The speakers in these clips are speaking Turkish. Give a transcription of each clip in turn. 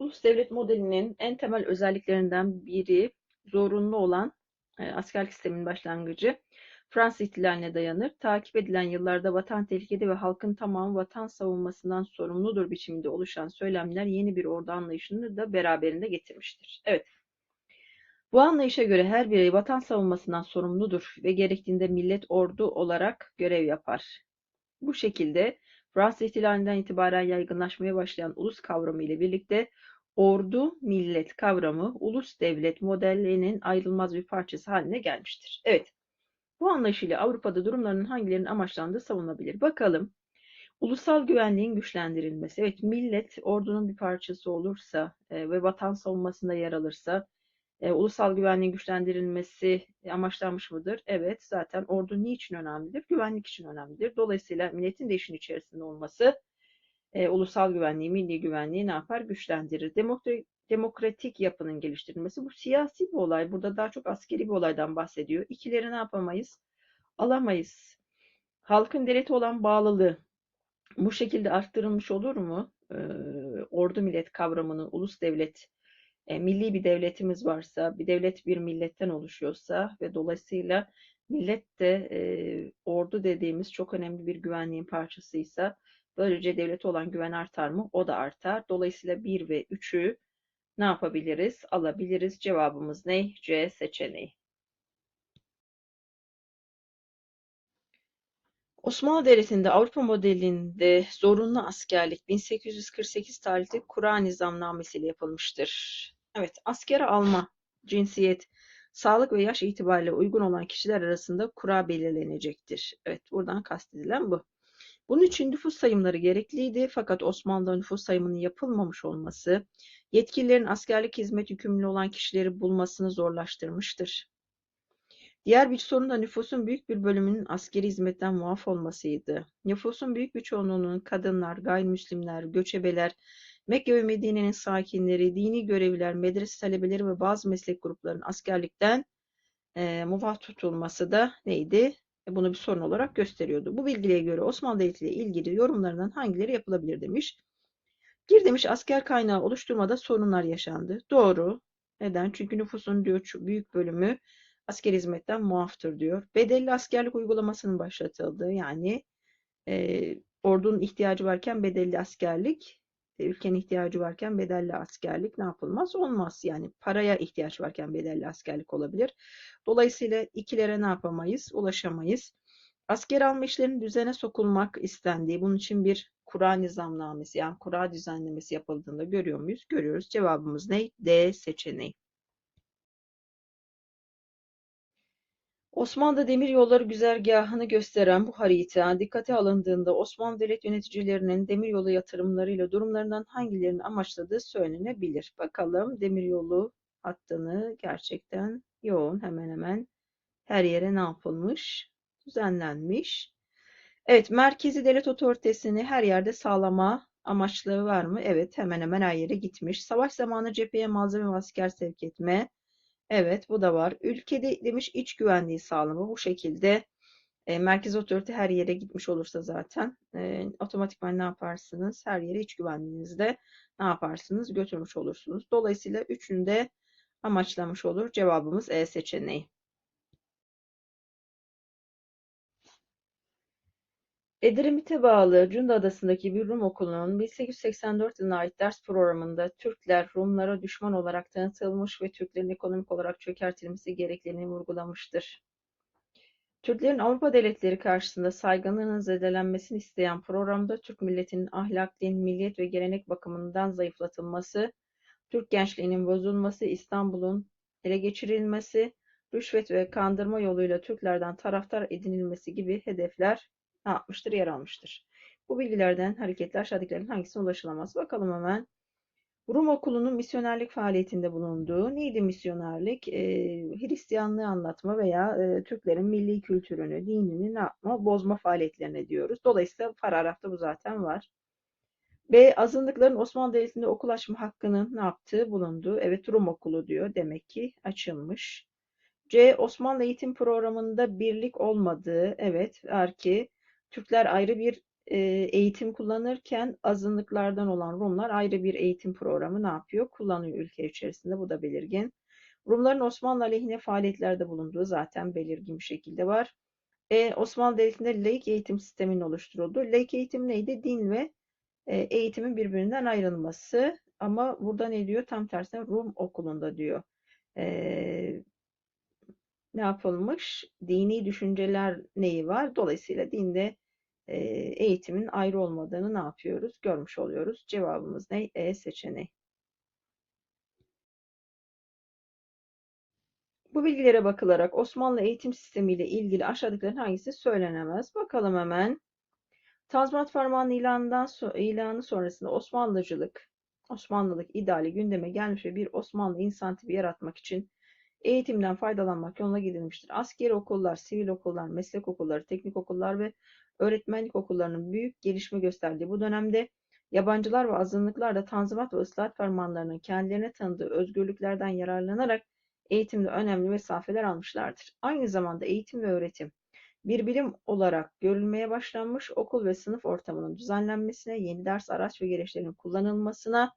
Ulus devlet modelinin en temel özelliklerinden biri zorunlu olan e, askerlik sisteminin başlangıcı Fransız ihtilaline dayanır. Takip edilen yıllarda vatan tehlikede ve halkın tamamı vatan savunmasından sorumludur biçiminde oluşan söylemler yeni bir ordu anlayışını da beraberinde getirmiştir. Evet. Bu anlayışa göre her birey vatan savunmasından sorumludur ve gerektiğinde millet ordu olarak görev yapar. Bu şekilde Fransız ihtilalinden itibaren yaygınlaşmaya başlayan ulus kavramı ile birlikte ordu millet kavramı ulus devlet modellerinin ayrılmaz bir parçası haline gelmiştir. Evet, bu anlayışıyla Avrupa'da durumların hangilerinin amaçlandığı savunulabilir. Bakalım. Ulusal güvenliğin güçlendirilmesi. Evet, millet ordunun bir parçası olursa e, ve vatan savunmasında yer alırsa e, ulusal güvenliğin güçlendirilmesi amaçlanmış mıdır? Evet, zaten ordu niçin önemlidir? Güvenlik için önemlidir. Dolayısıyla milletin de işin içerisinde olması e, ulusal güvenliği, milli güvenliği ne yapar? Güçlendirir. Demokratik, demokratik yapının geliştirilmesi. Bu siyasi bir olay. Burada daha çok askeri bir olaydan bahsediyor. İkileri ne yapamayız? Alamayız. Halkın devlete olan bağlılığı bu şekilde arttırılmış olur mu? Ee, ordu millet kavramını, ulus devlet, e, milli bir devletimiz varsa, bir devlet bir milletten oluşuyorsa ve dolayısıyla millet de e, ordu dediğimiz çok önemli bir güvenliğin parçasıysa Böylece devlete olan güven artar mı? O da artar. Dolayısıyla 1 ve 3'ü ne yapabiliriz? Alabiliriz. Cevabımız ne? C seçeneği. Osmanlı Devleti'nde Avrupa modelinde zorunlu askerlik 1848 tarihli Kur'an nizamnamesiyle yapılmıştır. Evet, askere alma, cinsiyet, sağlık ve yaş itibariyle uygun olan kişiler arasında kura belirlenecektir. Evet, buradan kastedilen bu. Bunun için nüfus sayımları gerekliydi fakat Osmanlı'da nüfus sayımının yapılmamış olması yetkililerin askerlik hizmet yükümlü olan kişileri bulmasını zorlaştırmıştır. Diğer bir sorun da nüfusun büyük bir bölümünün askeri hizmetten muaf olmasıydı. Nüfusun büyük bir çoğunluğunun kadınlar, gayrimüslimler, göçebeler, Mekke ve Medine'nin sakinleri, dini görevliler, medrese talebeleri ve bazı meslek gruplarının askerlikten e, muvaf tutulması da neydi? bunu bir sorun olarak gösteriyordu. Bu bilgiye göre Osmanlı Devleti ile ilgili yorumlarından hangileri yapılabilir demiş. Bir demiş asker kaynağı oluşturmada sorunlar yaşandı. Doğru. Neden? Çünkü nüfusun diyor büyük bölümü asker hizmetten muaftır diyor. Bedelli askerlik uygulamasının başlatıldığı yani e, ordunun ihtiyacı varken bedelli askerlik, e, ülkenin ihtiyacı varken bedelli askerlik ne yapılmaz? Olmaz. Yani paraya ihtiyaç varken bedelli askerlik olabilir. Dolayısıyla ikilere ne yapamayız? Ulaşamayız. Asker alma işlerinin düzene sokulmak istendiği, bunun için bir kura nizamnamesi yani kura düzenlemesi yapıldığında görüyor muyuz? Görüyoruz. Cevabımız ne? D seçeneği. Osmanlı demir yolları güzergahını gösteren bu harita dikkate alındığında Osmanlı devlet yöneticilerinin demiryolu yatırımlarıyla durumlarından hangilerini amaçladığı söylenebilir. Bakalım demiryolu hattını gerçekten yoğun hemen hemen her yere ne yapılmış? Düzenlenmiş. Evet, merkezi devlet otoritesini her yerde sağlama amaçlığı var mı? Evet, hemen hemen her yere gitmiş. Savaş zamanı cepheye malzeme ve asker sevk etme. Evet, bu da var. Ülkede demiş iç güvenliği sağlama. Bu şekilde e, merkez otorite her yere gitmiş olursa zaten e, otomatikman ne yaparsınız? Her yere iç güvenliğinizde ne yaparsınız? Götürmüş olursunuz. Dolayısıyla üçünü de amaçlamış olur. Cevabımız E seçeneği. Edremit'e bağlı Cunda Adası'ndaki bir Rum okulunun 1884 yılına ait ders programında Türkler Rumlara düşman olarak tanıtılmış ve Türklerin ekonomik olarak çökertilmesi gerekliliğini vurgulamıştır. Türklerin Avrupa devletleri karşısında saygınlığının zedelenmesini isteyen programda Türk milletinin ahlak, din, milliyet ve gelenek bakımından zayıflatılması, Türk gençliğinin bozulması, İstanbul'un ele geçirilmesi, rüşvet ve kandırma yoluyla Türklerden taraftar edinilmesi gibi hedefler ne yapmıştır? Yer almıştır. Bu bilgilerden hareketle aşağıdakilerin hangisine ulaşılamaz? Bakalım hemen. Rum okulunun misyonerlik faaliyetinde bulunduğu neydi misyonerlik? E, Hristiyanlığı anlatma veya e, Türklerin milli kültürünü, dinini ne yapma, bozma faaliyetlerine diyoruz. Dolayısıyla paragrafta bu zaten var. B. Azınlıkların Osmanlı Devleti'nde okul açma hakkının ne yaptığı bulundu. Evet Rum okulu diyor. Demek ki açılmış. C. Osmanlı eğitim programında birlik olmadığı. Evet var ki Türkler ayrı bir eğitim kullanırken azınlıklardan olan Rumlar ayrı bir eğitim programı ne yapıyor? Kullanıyor ülke içerisinde. Bu da belirgin. Rumların Osmanlı aleyhine faaliyetlerde bulunduğu zaten belirgin bir şekilde var. E, Osmanlı Devleti'nde laik eğitim sisteminin oluşturulduğu. Laik eğitim neydi? Din ve e, eğitimin birbirinden ayrılması. Ama burada ne diyor? Tam tersine Rum okulunda diyor. E, ne yapılmış? Dini düşünceler neyi var? Dolayısıyla dinde e, eğitimin ayrı olmadığını ne yapıyoruz? Görmüş oluyoruz. Cevabımız ne? E seçeneği. Bu bilgilere bakılarak Osmanlı eğitim sistemi ile ilgili aşağıdakilerin hangisi söylenemez? Bakalım hemen. Tazminat Fermanı ilanından so ilanı sonrasında Osmanlıcılık, Osmanlılık ideali gündeme gelmiş ve bir Osmanlı insan tipi yaratmak için eğitimden faydalanmak yoluna gidilmiştir. Askeri okullar, sivil okullar, meslek okulları, teknik okullar ve öğretmenlik okullarının büyük gelişme gösterdiği bu dönemde yabancılar ve azınlıklar da Tanzimat ve ıslahat fermanlarının kendilerine tanıdığı özgürlüklerden yararlanarak eğitimde önemli mesafeler almışlardır. Aynı zamanda eğitim ve öğretim bir bilim olarak görülmeye başlanmış, okul ve sınıf ortamının düzenlenmesine, yeni ders araç ve gereçlerin kullanılmasına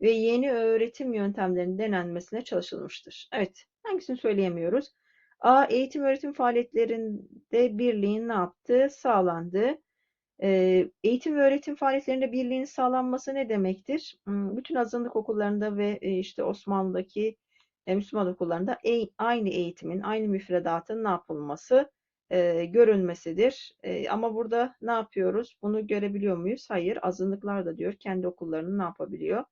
ve yeni öğretim yöntemlerinin denenmesine çalışılmıştır. Evet, hangisini söyleyemiyoruz? A. Eğitim öğretim faaliyetlerinde birliğin ne yaptığı sağlandı. Ee, eğitim ve öğretim faaliyetlerinde birliğin sağlanması ne demektir? Hmm, bütün azınlık okullarında ve e, işte Osmanlı'daki e, Müslüman okullarında aynı eğitimin, aynı müfredatın ne yapılması, e, görülmesidir. Ama burada ne yapıyoruz? Bunu görebiliyor muyuz? Hayır. Azınlıklar da diyor kendi okullarını ne yapabiliyor?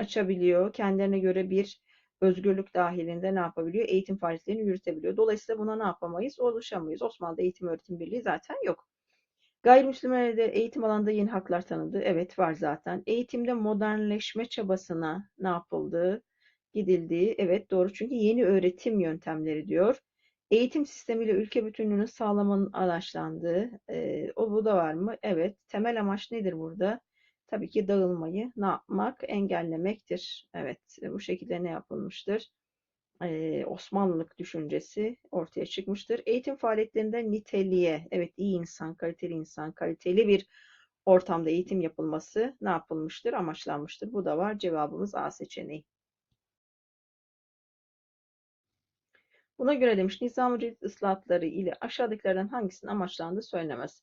Açabiliyor. Kendilerine göre bir özgürlük dahilinde ne yapabiliyor? Eğitim faaliyetlerini yürütebiliyor. Dolayısıyla buna ne yapamayız? Oluşamayız. Osmanlı'da eğitim öğretim birliği zaten yok. Gayrimüslimlere de eğitim alanında yeni haklar tanındı. Evet var zaten. Eğitimde modernleşme çabasına ne yapıldı? Gidildiği. Evet doğru çünkü yeni öğretim yöntemleri diyor. Eğitim sistemiyle ülke bütünlüğünü sağlamanın araçlandığı. E, o bu da var mı? Evet. Temel amaç nedir burada? Tabii ki dağılmayı ne yapmak? Engellemektir. Evet. Bu şekilde ne yapılmıştır? e, Osmanlılık düşüncesi ortaya çıkmıştır. Eğitim faaliyetlerinde niteliğe, evet iyi insan, kaliteli insan, kaliteli bir ortamda eğitim yapılması ne yapılmıştır? Amaçlanmıştır. Bu da var. Cevabımız A seçeneği. Buna göre demiş Nizam-ı Cedid ıslahatları ile aşağıdakilerden hangisinin amaçlandığı söylenemez.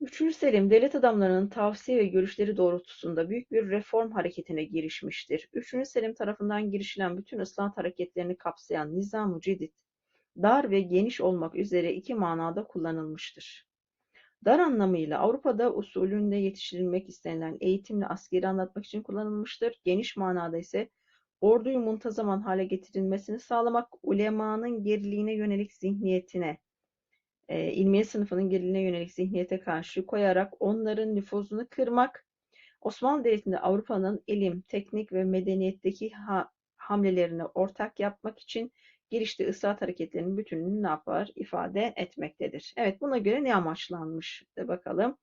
Üçüncü Selim, devlet adamlarının tavsiye ve görüşleri doğrultusunda büyük bir reform hareketine girişmiştir. Üçüncü Selim tarafından girişilen bütün ıslahat hareketlerini kapsayan Nizam-ı Cedid, dar ve geniş olmak üzere iki manada kullanılmıştır. Dar anlamıyla Avrupa'da usulünde yetiştirilmek istenilen eğitimle askeri anlatmak için kullanılmıştır. Geniş manada ise orduyu muntazaman hale getirilmesini sağlamak, ulemanın geriliğine yönelik zihniyetine, e, ilmiye sınıfının geriliğine yönelik zihniyete karşı koyarak onların nüfuzunu kırmak, Osmanlı Devleti'nde Avrupa'nın ilim, teknik ve medeniyetteki ha hamlelerini ortak yapmak için girişte ıslahat hareketlerinin bütününü ne yapar? ifade etmektedir. Evet buna göre ne amaçlanmış? De bakalım.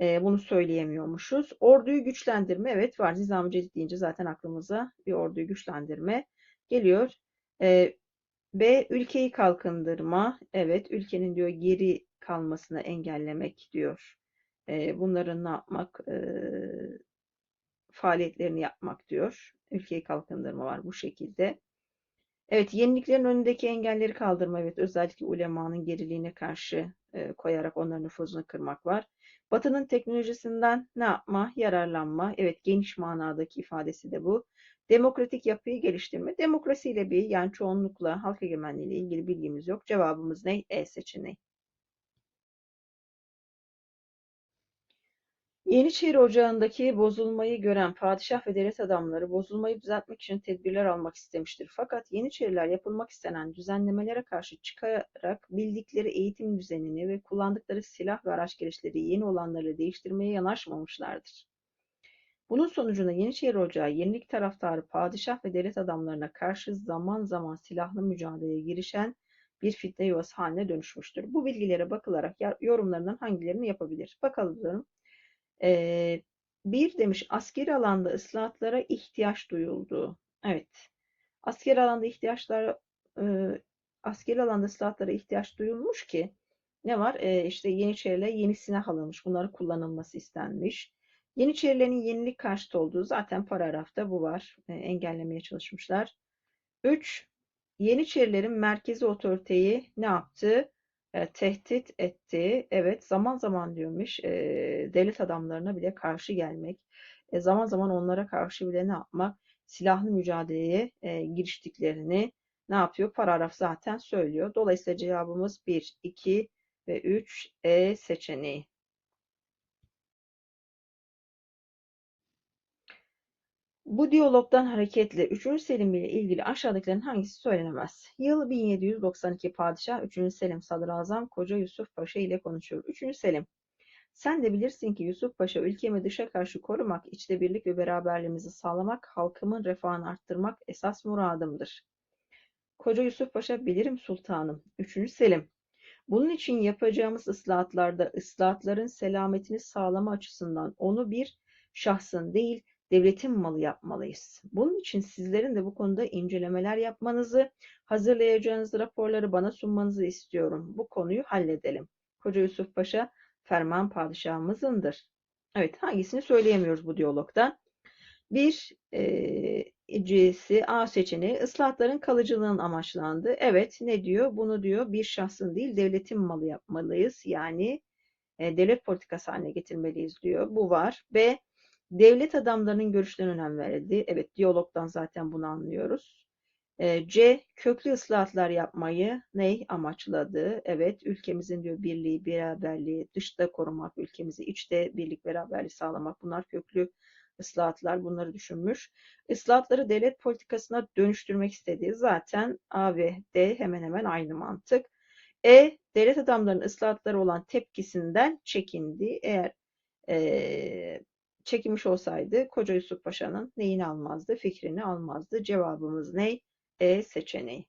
E, bunu söyleyemiyormuşuz. Orduyu güçlendirme. Evet var. Nizam-ı Cedid deyince zaten aklımıza bir orduyu güçlendirme geliyor. E, B. Ülkeyi kalkındırma. Evet, ülkenin diyor geri kalmasını engellemek diyor. E, bunların ne yapmak? E, faaliyetlerini yapmak diyor. Ülkeyi kalkındırma var bu şekilde. Evet, yeniliklerin önündeki engelleri kaldırma. Evet, özellikle ulemanın geriliğine karşı e, koyarak onların nüfuzunu kırmak var. Batının teknolojisinden ne yapma? Yararlanma. Evet, geniş manadaki ifadesi de bu. Demokratik yapıyı geliştirme. Demokrasiyle bir yani çoğunlukla halk egemenliği ile ilgili bilgimiz yok. Cevabımız ne? E seçeneği. Yeniçeri Ocağı'ndaki bozulmayı gören padişah ve devlet adamları bozulmayı düzeltmek için tedbirler almak istemiştir. Fakat Yeniçeriler yapılmak istenen düzenlemelere karşı çıkarak bildikleri eğitim düzenini ve kullandıkları silah ve araç gereçleri yeni olanları değiştirmeye yanaşmamışlardır. Bunun sonucunda Yeniçeri Ocağı yenilik taraftarı padişah ve devlet adamlarına karşı zaman zaman silahlı mücadeleye girişen bir fitne yuvası haline dönüşmüştür. Bu bilgilere bakılarak yorumlarından hangilerini yapabilir? Bakalım. Ee, bir demiş askeri alanda ıslahatlara ihtiyaç duyuldu. Evet. Askeri alanda ihtiyaçlara e, askeri alanda ıslahatlara ihtiyaç duyulmuş ki ne var? E, işte Yeniçeriler yeni silah alınmış. Bunların kullanılması istenmiş. Yeniçerilerin yenilik karşıtı olduğu zaten paragrafta bu var. E, engellemeye çalışmışlar. 3. Yeniçerilerin merkezi otoriteyi ne yaptı? E, tehdit etti. Evet, zaman zaman diyormuş e, devlet adamlarına bile karşı gelmek, e, zaman zaman onlara karşı bile ne yapmak? Silahlı mücadeleye e, giriştiklerini ne yapıyor? Paragraf zaten söylüyor. Dolayısıyla cevabımız 1, 2 ve 3 E seçeneği. Bu diyalogdan hareketle 3. Selim ile ilgili aşağıdakilerin hangisi söylenemez? Yıl 1792 Padişah 3. Selim Sadrazam Koca Yusuf Paşa ile konuşuyor. 3. Selim sen de bilirsin ki Yusuf Paşa ülkemi dışa karşı korumak, içte birlik ve beraberliğimizi sağlamak, halkımın refahını arttırmak esas muradımdır. Koca Yusuf Paşa bilirim sultanım. 3. Selim bunun için yapacağımız ıslahatlarda ıslahatların selametini sağlama açısından onu bir şahsın değil devletin malı yapmalıyız. Bunun için sizlerin de bu konuda incelemeler yapmanızı, hazırlayacağınız raporları bana sunmanızı istiyorum. Bu konuyu halledelim. Koca Yusuf Paşa ferman padişahımızındır. Evet, hangisini söyleyemiyoruz bu diyalogda? Bir, e, C'si A seçeneği ıslahatların kalıcılığının amaçlandı. Evet, ne diyor? Bunu diyor bir şahsın değil devletin malı yapmalıyız. Yani e, devlet politikası haline getirmeliyiz diyor. Bu var. B, devlet adamlarının görüşlerine önem verildi. Evet, diyalogdan zaten bunu anlıyoruz. E, C. Köklü ıslahatlar yapmayı ney amaçladı? Evet, ülkemizin diyor birliği, beraberliği, dışta korumak, ülkemizi içte birlik, beraberliği sağlamak. Bunlar köklü ıslahatlar. Bunları düşünmüş. Islahatları devlet politikasına dönüştürmek istediği zaten A ve D hemen hemen aynı mantık. E. Devlet adamlarının ıslahatları olan tepkisinden çekindi. Eğer e, çekilmiş olsaydı Koca Yusuf Paşa'nın neyini almazdı? Fikrini almazdı. Cevabımız ne? E seçeneği.